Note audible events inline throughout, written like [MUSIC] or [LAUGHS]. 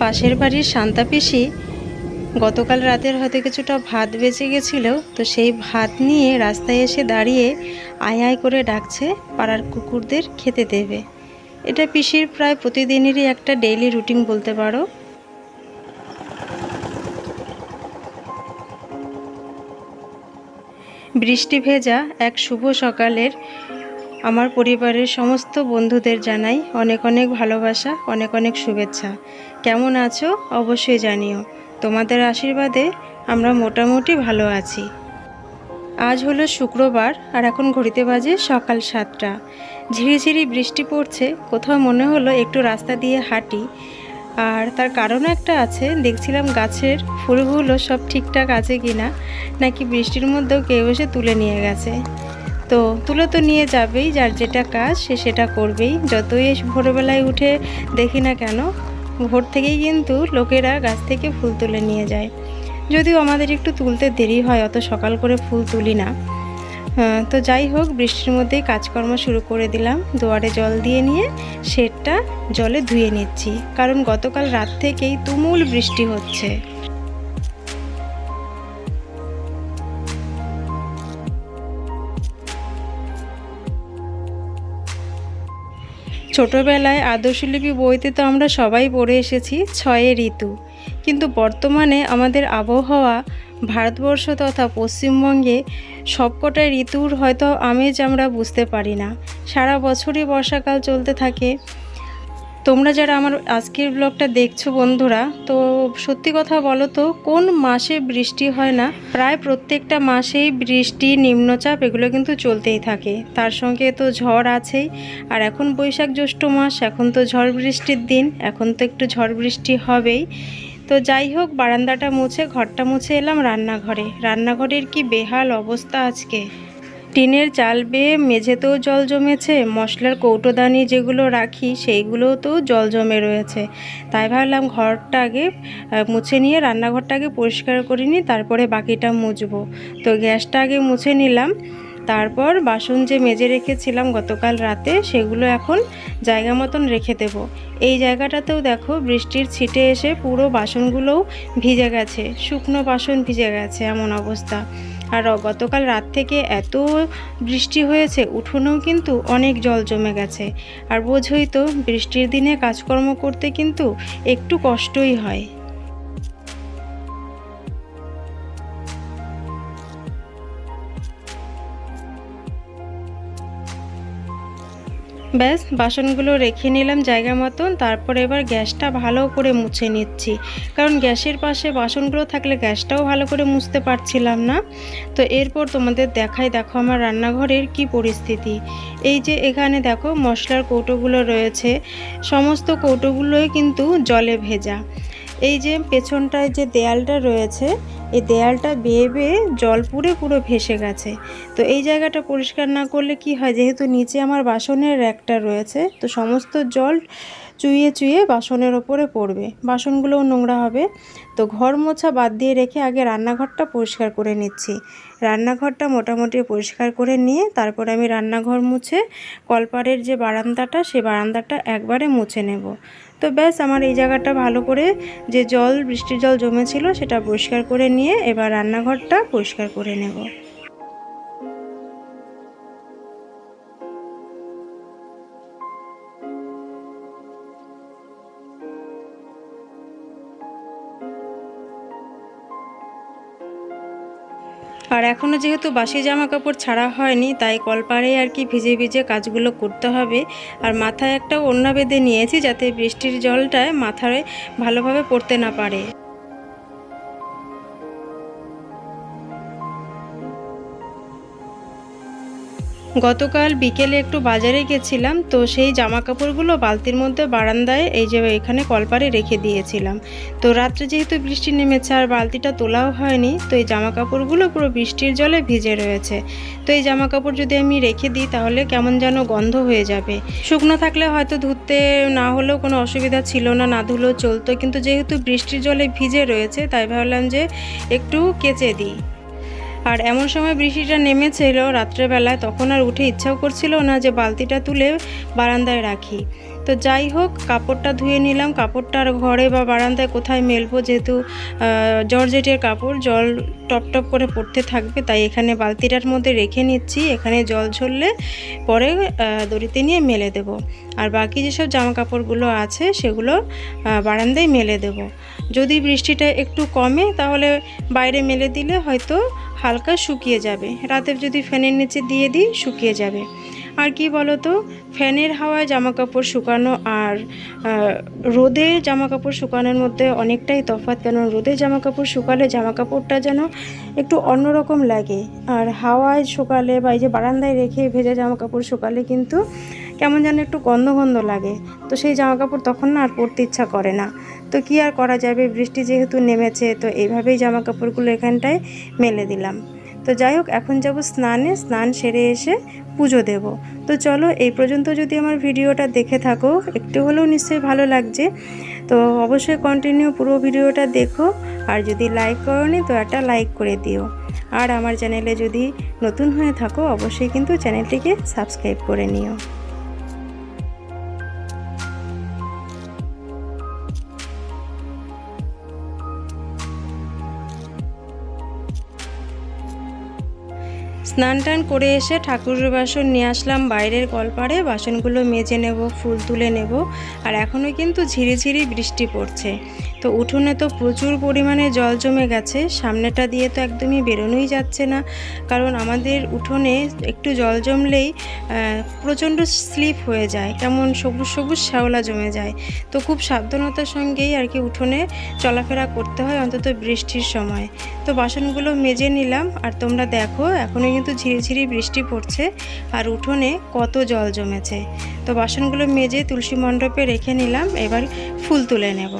পাশের বাড়ির শান্তা পিসি গতকাল রাতের হয়তো কিছুটা ভাত বেঁচে গেছিল, তো সেই ভাত নিয়ে রাস্তায় এসে দাঁড়িয়ে আয় আয় করে ডাকছে পাড়ার কুকুরদের খেতে দেবে। এটা পিসির প্রায় প্রতিদিনেরই একটা ডেইলি রুটিন বলতে পারো। বৃষ্টি ভেজা এক শুভ সকালের আমার পরিবারের সমস্ত বন্ধুদের জানাই অনেক অনেক ভালোবাসা, অনেক অনেক শুভেচ্ছা। কেমন আছো অবশ্যই জানিও। তোমাদের আশীর্বাদে আমরা মোটামুটি ভালো আছি। আজ হলো শুক্রবার আর এখন ঘড়িতে বাজে সকাল সাতটা। ঝিরিঝিরি বৃষ্টি পড়ছে, কোথাও মনে হলো একটু রাস্তা দিয়ে হাঁটি। আর তার কারণ একটা আছে, দেখছিলাম গাছের ফুলগুলো সব ঠিকঠাক আছে কি না নাকি বৃষ্টির মধ্যেও কেউ এসে তুলে নিয়ে গেছে। তো তুলে তো নিয়ে যাবেই, যার যেটা কাজ সে সেটা করবেই। যতই ভোরবেলায় উঠে দেখি না কেন ভোর থেকেই কিন্তু লোকেরা গাছ থেকে ফুল তুলে নিয়ে যায়। যদিও আমাদের একটু তুলতে দেরি হয়, অত সকাল করে ফুল তুলি না। তো যাই হোক, বৃষ্টির মধ্যেই কাজকর্ম শুরু করে দিলাম। দুয়ারে জল দিয়ে নিয়ে শেডটা জলে ধুয়ে নিচ্ছি। কারণ গতকাল রাত থেকেই তুমুল বৃষ্টি হচ্ছে। ছোটবেলায় আদর্শলিপি বইতে তো আমরা সবাই পড়ে এসেছি ছয়ে ঋতু। কিন্তু বর্তমানে আমাদের আবহাওয়া, ভারতবর্ষ তথা পশ্চিমবঙ্গে সবকটা ঋতুর হয়তো আমেজ আমরা বুঝতে পারি না। সারা বছরই বর্ষাকাল চলতে থাকে। তোমরা যারা আমার আজকের ব্লগটা দেখছ বন্ধুরা, তো সত্যি কথা বলো তো, কোন মাসে বৃষ্টি হয় না? প্রায় প্রত্যেকটা মাসেই বৃষ্টি, নিম্নচাপ এগুলো কিন্তু চলতেই থাকে। তার সঙ্গে তো ঝড় আছেই। আর এখন বৈশাখ জ্যৈষ্ঠ মাস, এখন তো ঝড় বৃষ্টির দিন, এখন তো একটু ঝড় বৃষ্টি হবেই। তো যাই হোক, বারান্দাটা মুছে, ঘরটা মুছে এলাম রান্নাঘরে। রান্নাঘরের কি বেহাল অবস্থা আজকে? টিনের চাল বেয়ে মেঝেতেও জল জমেছে, মশলার কৌটোদানি যেগুলো রাখি সেইগুলোতেও জল জমে রয়েছে। তাই ভাবলাম ঘরটা আগে মুছে নিয়ে রান্নাঘরটা আগে পরিষ্কার করে নিই, তারপরে বাকিটা মুছবো। তো গ্যাসটা আগে মুছে নিলাম, তারপর বাসন যে মেজে রেখেছিলাম গতকাল রাতে, সেগুলো এখন জায়গা মতন রেখে দেব। এই জায়গাটাতেও দেখো বৃষ্টির ছিটে এসে পুরো বাসনগুলোও ভিজে গেছে, শুকনো বাসন ভিজে গেছে এমন অবস্থা। আর গতকাল রাত থেকে এত বৃষ্টি হয়েছে, উঠোনেও কিন্তু অনেক জল জমে গেছে। আর বোঝই তো, বৃষ্টির দিনে কাজকর্ম করতে কিন্তু একটু কষ্টই হয়। ব্যাস, বাসনগুলো রেখে নিলাম জায়গা মতন, তারপরে এবার গ্যাসটা ভালো করে মুছে নিচ্ছি। কারণ গ্যাসের পাশে বাসনগুলো থাকলে গ্যাসটাও ভালো করে মুছতে পারছিলাম না। তো এরপর তোমাদের দেখাই, দেখো আমার রান্নাঘরের কি পরিস্থিতি। এই যে এখানে দেখো মশলার কৌটোগুলো রয়েছে, সমস্ত কৌটোগুলোই কিন্তু জলে ভেজা। এই যে পেছনটায় যে দেয়ালটা রয়েছে, এই দেয়ালটা বেয়ে বেয়ে জল পুরে পুরো ভেসে গেছে। তো এই জায়গাটা পরিষ্কার না করলে কি হয়? যেহেতু নিচে আমার বাসনের র্যাকটা রয়েছে, তো সমস্ত জল চুইয়ে চুইয়ে বাসনের ওপরে পড়বে। বাসনগুলোও নোংরা হবে। তো ঘর মোছা বাদ দিয়ে রেখে আগে রান্নাঘরটা পরিষ্কার করে নিচ্ছি। রান্নাঘরটা মোটামুটি পরিষ্কার করে নিয়ে তারপর আমি রান্নাঘর মুছে কলপাড়ের যে বারান্দাটা সেই বারান্দাটা একবারে মুছে নেব। তো ব্যাস, আমার এই জায়গাটা ভালো করে যে জল, বৃষ্টির জল জমেছিল সেটা পরিষ্কার করে নিয়ে এবার রান্নাঘরটা পরিষ্কার করে নেব। আর এখনও যেহেতু বাসি জামা কাপড় ছাড়া হয়নি, তাই কলপাড়ে আর কি ভিজে ভিজে কাজগুলো করতে হবে। আর মাথায় একটা অন্য বেঁধে নিয়েছি যাতে বৃষ্টির জলটায় মাথায় ভালোভাবে পড়তে না পারে। গতকাল বিকেলে একটু বাজারে গেছিলাম, তো সেই জামা কাপড়গুলো বালতির মধ্যে বারান্দায় এই যে এখানে কলপারে রেখে দিয়েছিলাম। তো রাত্রে যেহেতু বৃষ্টি নেমেছে আর বালতিটা তোলাও হয়নি, তো এই জামা কাপড়গুলো পুরো বৃষ্টির জলে ভিজে রয়েছে। তো এই জামা কাপড় যদি আমি রেখে দিই, তাহলে কেমন যেন গন্ধ হয়ে যাবে। শুকনো থাকলে হয়তো ধুতে না হলেও কোনো অসুবিধা ছিল না না ধুলেও চলতো, কিন্তু যেহেতু বৃষ্টির জলে ভিজে রয়েছে, তাই ভাবলাম যে একটু কেচে দিই। আর এমন সময় বৃষ্টিটা নেমেছিল রাত্রেবেলায়, তখন আর উঠে ইচ্ছাও করছিল না যে বালতিটা তুলে বারান্দায় রাখি। তো যাই হোক, কাপড়টা ধুয়ে নিলাম। কাপড়টা ঘরে বা বারান্দায় কোথায় মেলবো যেহেতু জর্জেটের কাপড়, জল টপ টপ করে পড়তে থাকবে, তাই এখানে বালতিটার মধ্যে রেখে নিচ্ছি। এখানে জল ঝরলে পরে দড়িতে নিয়ে মেলে দেব। আর বাকি যেসব জামা কাপড়গুলো আছে, সেগুলো বারান্দায় মেলে দেব। যদি বৃষ্টিটা একটু কমে, তাহলে বাইরে মেলে দিলে হয়তো হালকা শুকিয়ে যাবে। রাতে যদি ফ্যানের নিচে দিয়ে দিই, শুকিয়ে যাবে। আর কি বলো তো ফ্যানের হাওয়ায় জামা কাপড় শুকানো আর রোদে জামা কাপড় শুকানোর মধ্যে অনেকটাই তফাৎ কেন রোদে জামা কাপড় শুকালে জামা কাপড়টা যেন একটু অন্যরকম লাগে। আর হাওয়ায় শুকালে বা এই যে বারান্দায় রেখে ভেজা জামা কাপড় শুকালে কিন্তু কেমন যেন একটু গন্ধ গন্ধ লাগে। তো সেই জামা কাপড় তখন না আর পরতে ইচ্ছা করে না। তো কি আর করা যাবে? বৃষ্টি যেহেতু নেমেছে, তো এইভাবেই জামা কাপড়গুলো এখানটায় মেলে দিলাম। তো যাই হোক, এখন যাব স্নানে। স্নান সেরে এসে পুজো দেব। তো চলো, এই পর্যন্ত যদি আমার ভিডিওটা দেখে থাকো, একটু হলেও নিশ্চয়ই ভালো লাগছে। তো অবশ্যই কন্টিনিউ পুরো ভিডিওটা দেখো। আর যদি লাইক করনি, তো একটা লাইক করে দিও। আর আমার চ্যানেলে যদি নতুন হয়ে থাকো, অবশ্যই কিন্তু চ্যানেলটিকে সাবস্ক্রাইব করে নিও। স্নান টান করে এসে ঠাকুরের বাসন নিয়ে আসলাম। বাইরের কলপাড়ে বাসনগুলো মেজে নেব, ফুল তুলে নেব। আর এখনও কিন্তু ঝিরিঝিরি বৃষ্টি পড়ছে। তো উঠোনে তো প্রচুর পরিমাণে জল জমে গেছে, সামনেটা দিয়ে তো একদমই বেরোনোই যাচ্ছে না। কারণ আমাদের উঠোনে একটু জল জমলেই প্রচণ্ড স্লিপ হয়ে যায়, কেমন সবুজ সবুজ শ্যাওলা জমে যায়। তো খুব সাবধানতার সঙ্গেই আর কি উঠোনে চলাফেরা করতে হয় অন্তত বৃষ্টির সময়। তো বাসনগুলো মেজে নিলাম, আর তোমরা দেখো, এখনও কিন্তু ঝিরিঝিরি বৃষ্টি পড়ছে, আর উঠোনে কত জল জমেছে। তো বাসনগুলো মেজে তুলসী মণ্ডপে রেখে নিলাম, এবার ফুল তুলে নেব।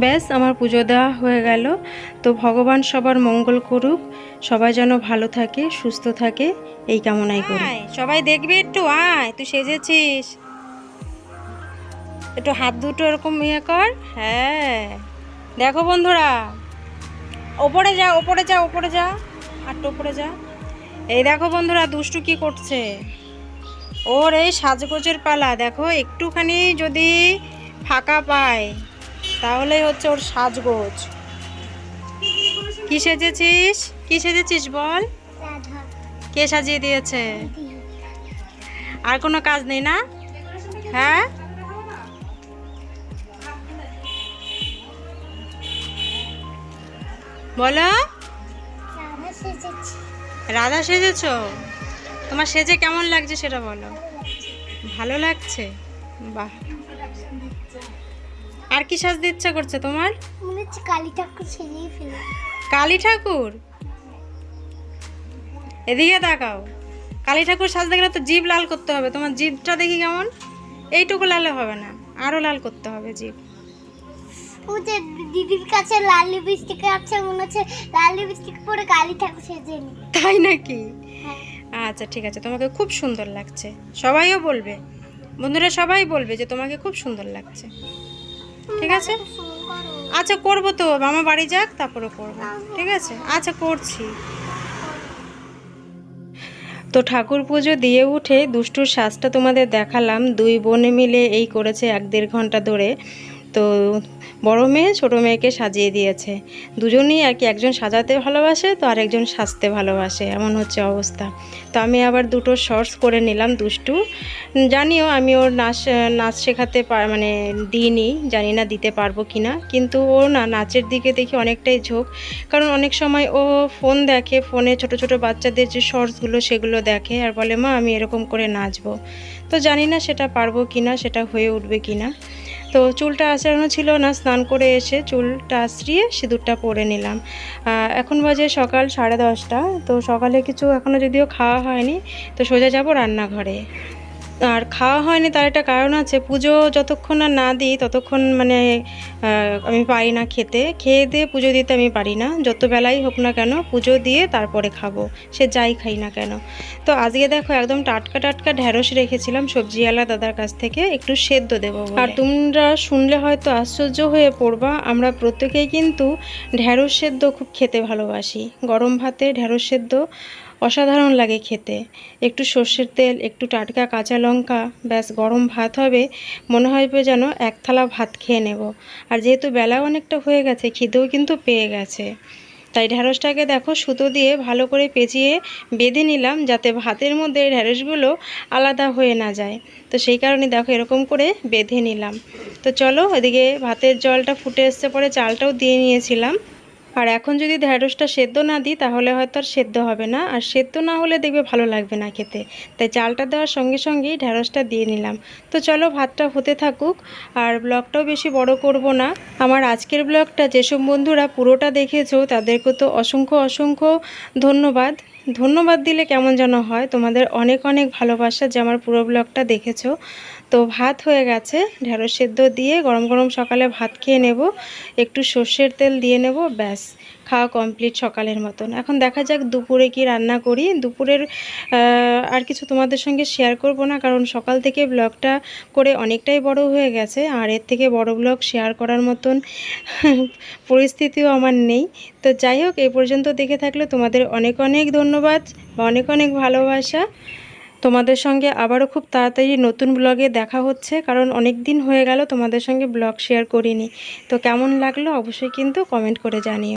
ব্যাস, আমার পুজো দেওয়া হয়ে গেল। তো ভগবান সবার মঙ্গল করুক। সবাই যেন ভালো থাকে, সুস্থ থাকে, এই কামনাই করি। সবাই দেখবি একটু, আয়, তুই সেজেছিস। একটু হাত দুটো এরকম ইয়ে কর হ্যাঁ। দেখো বন্ধুরা, ওপরে যা ওপরে যা ওপরে যা হাতটা ওপরে যা। এই দেখো বন্ধুরা, দুষ্টু কি করছে? ওর এই সাজগোজের পালা, দেখো, একটুখানি যদি ফাঁকা পায়। তাহলেই হচ্ছে ওর সাজগোজ। কি সেজেছিস? কি সেজেছিস বল? কে সাজিয়ে দিয়েছে? আর কোনো কাজ নেই না? হ্যাঁ? বলো। রাধা সেজেছি। রাধা সেজেছো? তোমার সেজে কেমন লাগছে সেটা বলো। ভালো লাগছে? বাহ। আর কি সাজতে ইচ্ছা করছে তোমার? মনে হচ্ছে কালী ঠাকুর সেজেই ফেলে কালী ঠাকুর? এদিকে তাকাও। কালী ঠাকুর সাজতে গেলে তো জিভ লাল করতে হবে। তোমার জিভটা দেখি কেমন? এইটুকু লালে হবে না আরও লাল করতে হবে জিভ। ও যে দিদির কাছে লাল লিপস্টিক আছে মনে হচ্ছে লাল লিপস্টিক পরে কালী ঠাকুর সেজে নি। তাই নাকি? হ্যাঁ। আচ্ছা ঠিক আছে। তোমাকে খুব সুন্দর লাগছে। সবাইও বলবে। বন্ধুরা সবাই বলবে যে তোমাকে খুব সুন্দর লাগছে। ঠিক আছে? আচ্ছা করব তো। মামা বাড়ি যাক, তারপরে করব। ঠিক আছে? আচ্ছা করছি। তো ঠাকুর পুজো দিয়ে উঠে দুষ্টুর সাজটা তোমাদের দেখালাম। দুই বোনে মিলে এই করেছে এক দেড় ঘণ্টা ধরে। তো বড় মেয়ে, ছোটো মেয়েকে সাজিয়ে দিয়েছে। দুজনেই আর কি একজন সাজাতে ভালোবাসে, তো আরেকজন সাজতে ভালোবাসে। এমন হচ্ছে অবস্থা। তো আমি আবার দুটো শর্টস করে নিলাম দুষ্টু। জানিও আমি ওর নাচ নাচ শেখাতে মানে দিইনি, জানি না দিতে পারব কি না কিন্তু ও না, নাচের দিকে দেখি অনেকটাই ঝোঁক। কারণ অনেক সময় ও ফোন দেখে, ফোনে ছোট ছোট বাচ্চাদের যে শর্টসগুলো সেগুলো দেখে আর বলে, মা, আমি এরকম করে নাচবো। তো জানি না সেটা পারব কি না সেটা হয়ে উঠবে কি না তো চুলটা আঁচড়ানো ছিল না, স্নান করে এসে চুলটা আঁচড়িয়ে সিঁদুরটা পরে নিলাম। এখন বাজে সকাল সাড়ে দশটা, তো সকালে কিছু এখনও যদিও খাওয়া হয়নি, তো সোজা যাব রান্নাঘরে। আর খাওয়া হয়নি, তার একটা কারণ আছে। পুজো যতক্ষণ আর না দিই, ততক্ষণ মানে আমি পারি না খেতে। খেয়ে দিয়ে পুজো দিতে আমি পারি না। যত বেলাই হোক না কেন, পুজো দিয়ে তারপরে খাব। সে যাই খাই না কেন। তো আজকে দেখো একদম টাটকা টাটকা ঢ্যাঁড়স রেখেছিলাম সবজিওয়ালা দাদার কাছ থেকে। একটু সেদ্ধ দেবো আর তোমরা শুনলে হয়তো আশ্চর্য হয়ে পড়বা, আমরা প্রত্যেকেই কিন্তু ঢ্যাঁড়স সেদ্ধ খুব খেতে ভালোবাসি। গরম ভাতে ঢ্যাঁড়স সেদ্ধ। অসাধারণ লাগে খেতে। একটু সর্ষের তেল, একটু টাটকা কাঁচা লঙ্কা, ব্যাস গরম ভাত হবে। মনে হবে যেন এক থালা ভাত খেয়ে নেব। আর যেহেতু বেলা অনেকটা হয়ে গেছে, খিদেও কিন্তু পেয়ে গেছে। তাই ঢ্যাঁড়সটাকে দেখো সুতো দিয়ে ভালো করে পেঁচিয়ে বেঁধে নিলাম যাতে ভাতের মধ্যে ঢ্যাঁড়সগুলো আলাদা হয়ে না যায়। তো সেই কারণে দেখো এরকম করে বেঁধে নিলাম। তো চলো ওদিকে ভাতের জলটা ফুটে এসছে পরে চালটাও দিয়ে নিয়েছিলাম। আর এখন যদি ঢ্যাঁড়সটা সেদ্ধ না দিই, তাহলে হয়তো আর সেদ্ধ হবে না। আর সেদ্ধ না হলে দেখবে ভালো লাগবে না খেতে। তাই চালটা দেওয়ার সঙ্গে সঙ্গেই ঢ্যাঁড়সটা দিয়ে নিলাম। তো চলো ভাতটা হতে থাকুক। আর ব্লগটাও বেশি বড় করব না। আমার আজকের ব্লগটা যেসব বন্ধুরা পুরোটা দেখেছ, তাদেরকে তো অসংখ্য অসংখ্য ধন্যবাদ। ধন্যবাদ দিলে কেমন যেন হয়। তোমাদের অনেক অনেক ভালোবাসা যে আমার পুরো ব্লগটা দেখেছ। তো ভাত হয়ে গেছে, ঢেঁড়স সেদ্ধ দিয়ে গরম গরম সকালে ভাত খেয়ে নেব। একটু সর্ষের তেল দিয়ে নেব, ব্যাস। খাওয়া কমপ্লিট সকালের মতন। এখন দেখা যাক দুপুরে কি রান্না করি। দুপুরের আর কিছু তোমাদের সঙ্গে শেয়ার করব না, কারণ সকাল থেকে ব্লগটা করে অনেকটাই বড় হয়ে গেছে, আর এর থেকে বড় ব্লগ শেয়ার করার মতন [LAUGHS] পরিস্থিতিও আমার নেই। তো যাই হোক, এই পর্যন্ত দেখে থাকলে তোমাদের অনেক অনেক ধন্যবাদ বা অনেক অনেক ভালোবাসা। তোমাদের সঙ্গে আবারও খুব তাড়াতাড়ি নতুন ব্লগে দেখা হচ্ছে, কারণ অনেক দিন হয়ে গেল তোমাদের সঙ্গে ব্লগ শেয়ার করিনি। তো কেমন লাগল অবশ্যই কিন্তু কমেন্ট করে জানিও।